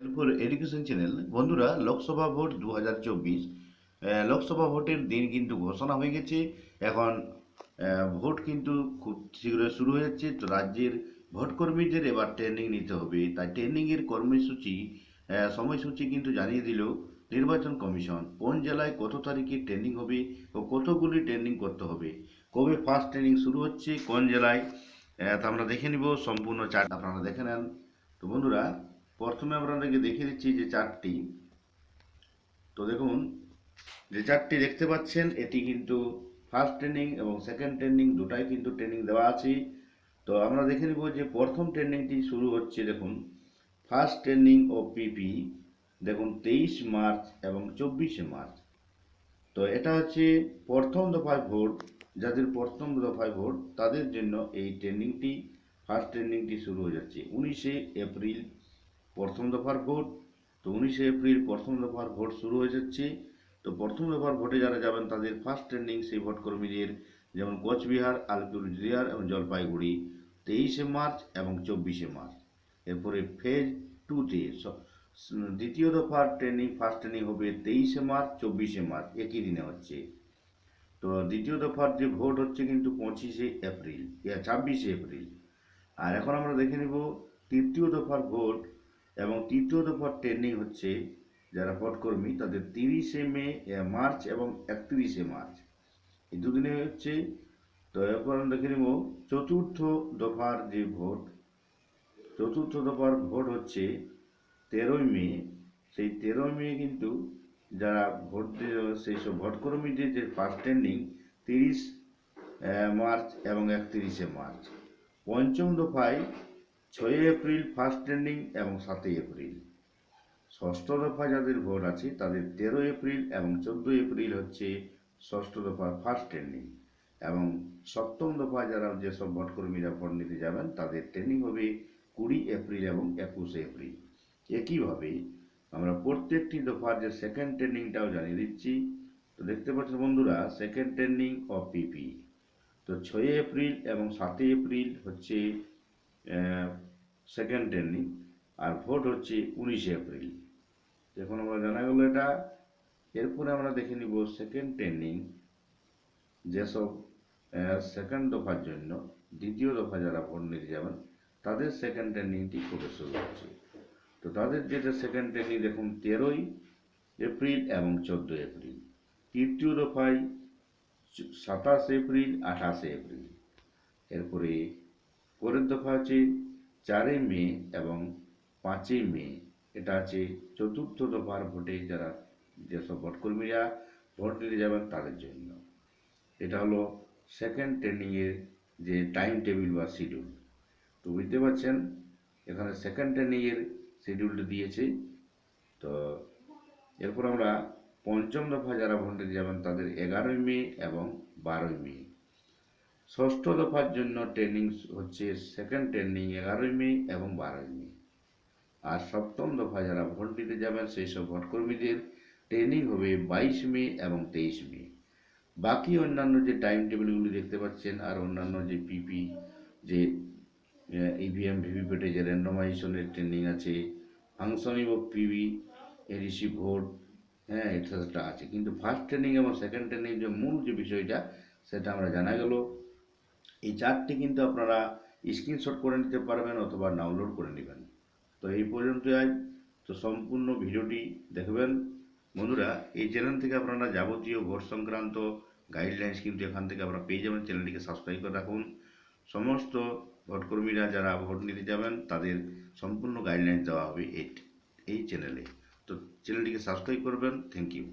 এরপর education channel. বন্ধুরা, Lok Sabha vote দু হাজার চব্বিশ লোকসভা ভোটের দিন কিন্তু ঘোষণা হয়ে গেছে। এখন ভোট কিন্তু খুব শীঘ্রই শুরু হয়ে যাচ্ছে। তো রাজ্যের ভোট কর্মীদের এবার ট্রেনিং নিতে হবে। তাই ট্রেনিংয়ের কর্মসূচি সময়সূচি কিন্তু জানিয়ে দিল নির্বাচন কমিশন। কোন জেলায় কত তারিখে ট্রেনিং হবে ও কতগুলি ট্রেনিং করতে হবে? কবে ফার্স্ট ট্রেনিং শুরু হচ্ছে, কোন জেলায়? তা আমরা দেখে নিব। সম্পূর্ণ চার্ট আপনারা দেখে নেন। তো বন্ধুরা প্রথমে আপনাদেরকে দেখিয়ে দিচ্ছি যে চারটি। তো দেখুন, যে চারটি দেখতে পাচ্ছেন, এটি কিন্তু ফার্স্ট ট্রেনিং এবং সেকেন্ড ট্রেনিং দুটাই কিন্তু ট্রেনিং দেওয়া আছে। তো আমরা দেখে নেব যে প্রথম ট্রেনিংটি শুরু হচ্ছে, দেখুন ফার্স্ট ট্রেনিং ও পিপি দেখুন, তেইশ মার্চ এবং চব্বিশে মার্চ। তো এটা হচ্ছে প্রথম দফায় ভোট, যাদের প্রথম দফায় ভোট, তাদের জন্য এই ট্রেনিংটি ফার্স্ট ট্রেনিংটি শুরু হয়ে যাচ্ছে। উনিশে এপ্রিল প্রথম দফার ভোট, তো উনিশে এপ্রিল প্রথম দফার ভোট শুরু হয়ে যাচ্ছে। তো প্রথম দফার ভোটে যারা যাবেন, তাদের ফার্স্ট ট্রেনিং সেই ভোট কর্মীদের যেমন কোচবিহার আলিপুরদুয়ার এবং জলপাইগুড়ি, তেইশে মার্চ এবং চব্বিশে মার্চ। এরপরে ফেজ টুতে দ্বিতীয় দফার ট্রেনিং ফার্স্ট ট্রেনিং হবে তেইশে মার্চ, চব্বিশে মার্চ, একই দিনে হচ্ছে। তো দ্বিতীয় দফার যে ভোট হচ্ছে কিন্তু পঁচিশে এপ্রিল ছাব্বিশে এপ্রিল। আর এখন আমরা দেখে নিব তৃতীয় দফার ভোট এবং তৃতীয় দফার ট্রেনিং হচ্ছে যারা ভোটকর্মী তাদের তিরিশে মে মার্চ এবং একত্রিশে মার্চ। এই দুদিনে হচ্ছে তো দেখে নিব চতুর্থ দফার যে ভোট। চতুর্থ দফার ভোট হচ্ছে তেরোই মে। সেই তেরোই মে কিন্তু যারা ভোট দিয়ে- সেই সব ভোটকর্মীদের যে ফার্স্ট ট্রেনিং তিরিশ মার্চ এবং একত্রিশে মার্চ। পঞ্চম দফায় ছয়ই এপ্রিল ফার্স্ট ট্রেনিং এবং সাতই এপ্রিল। ষষ্ঠ দফা যাদের ভোট আছে, তাদের তেরো এপ্রিল এবং চোদ্দোই এপ্রিল হচ্ছে ষষ্ঠ দফার ফার্স্ট ট্রেনিং এবং সপ্তম দফা যারা যেসব ভোটকর্মীরা ভোট নিতে যাবেন, তাদের ট্রেনিং হবে কুড়ি এপ্রিল এবং একুশে এপ্রিল। একইভাবে আমরা প্রত্যেকটি দফার যে সেকেন্ড ট্রেনিংটাও জানিয়ে দিচ্ছি। তো দেখতে পাচ্ছেন বন্ধুরা সেকেন্ড ট্রেনিং অফ পিপি তো ছয়ই এপ্রিল এবং সাতই এপ্রিল হচ্ছে সেকেন্ড ট্রেনিং আর ভোট হচ্ছে উনিশে এপ্রিল। এখন আমরা জানা গেল এটা। এরপরে আমরা দেখে নিব সেকেন্ড ট্রেনিং যেসব সেকেন্ড দফার জন্য, দ্বিতীয় দফা যারা ভোট নিতে যাবেন, তাদের সেকেন্ড ট্রেনিংটি কবে শুরু হচ্ছে। তো তাদের যেটা সেকেন্ড ট্রেনিং দেখুন, তেরোই এপ্রিল এবং চোদ্দোই এপ্রিল। তৃতীয় দফায় সাতাশ এপ্রিল, আঠাশে এপ্রিল। এরপরে পরের দফা আছে চারই মে এবং পাঁচই মে। এটা আছে চতুর্থ দফার ভোটে যারা যেসব ভোটকর্মীরা ভোট দিতে যাবেন তাদের জন্য। এটা হলো সেকেন্ড ট্রেনিংয়ের যে টাইম টেবিল বা শিডিউল তো বুঝতে পারছেন? এখানে সেকেন্ড ট্রেনিংয়ের শিডিউলটা দিয়েছে। তো এরপর আমরা পঞ্চম দফা যারা ভোট দিতে যাবেন তাদের এগারোই মে এবং বারোই মে। ষষ্ঠ দফার জন্য ট্রেনিং হচ্ছে সেকেন্ড ট্রেনিং এগারোই মে এবং বারোই মে। আর সপ্তম দফা যারা ভোট দিতে যাবেন সেই সব ভোটকর্মীদের ট্রেনিং হবে বাইশ মে এবং তেইশ মে। বাকি অন্যান্য যে টাইম টেবিলগুলি দেখতে পাচ্ছেন আর অন্যান্য যে পিপি যে ইভিএম ভিভিপ্যাটে যে র্যান্ডমাইজেশনের ট্রেনিং আছে functioning of PV ADC vote হ্যাঁ এটা আছে। কিন্তু ফার্স্ট ট্রেনিং এবং সেকেন্ড ট্রেনিং যে মূল যে বিষয়টা, সেটা আমরা জানা গেল। এই চারটি কিন্তু আপনারা স্ক্রিনশট করে নিতে পারবেন অথবা ডাউনলোড করে নেবেন। তো এই পর্যন্ত আজ। তো সম্পূর্ণ ভিডিওটি দেখবেন। বন্ধুরা, এই চ্যানেল থেকে আপনারা যাবতীয় ভোট সংক্রান্ত গাইডলাইন্স কিন্তু এখান থেকে আপনারা পেয়ে যাবেন। চ্যানেলটিকে সাবস্ক্রাইব করে রাখুন। সমস্ত ভোটকর্মীরা যারা ভোট নিতে যাবেন, তাদের সম্পূর্ণ গাইডলাইন্স দেওয়া হবে এই চ্যানেলে তো চ্যানেলটিকে সাবস্ক্রাইব করবেন। Thank you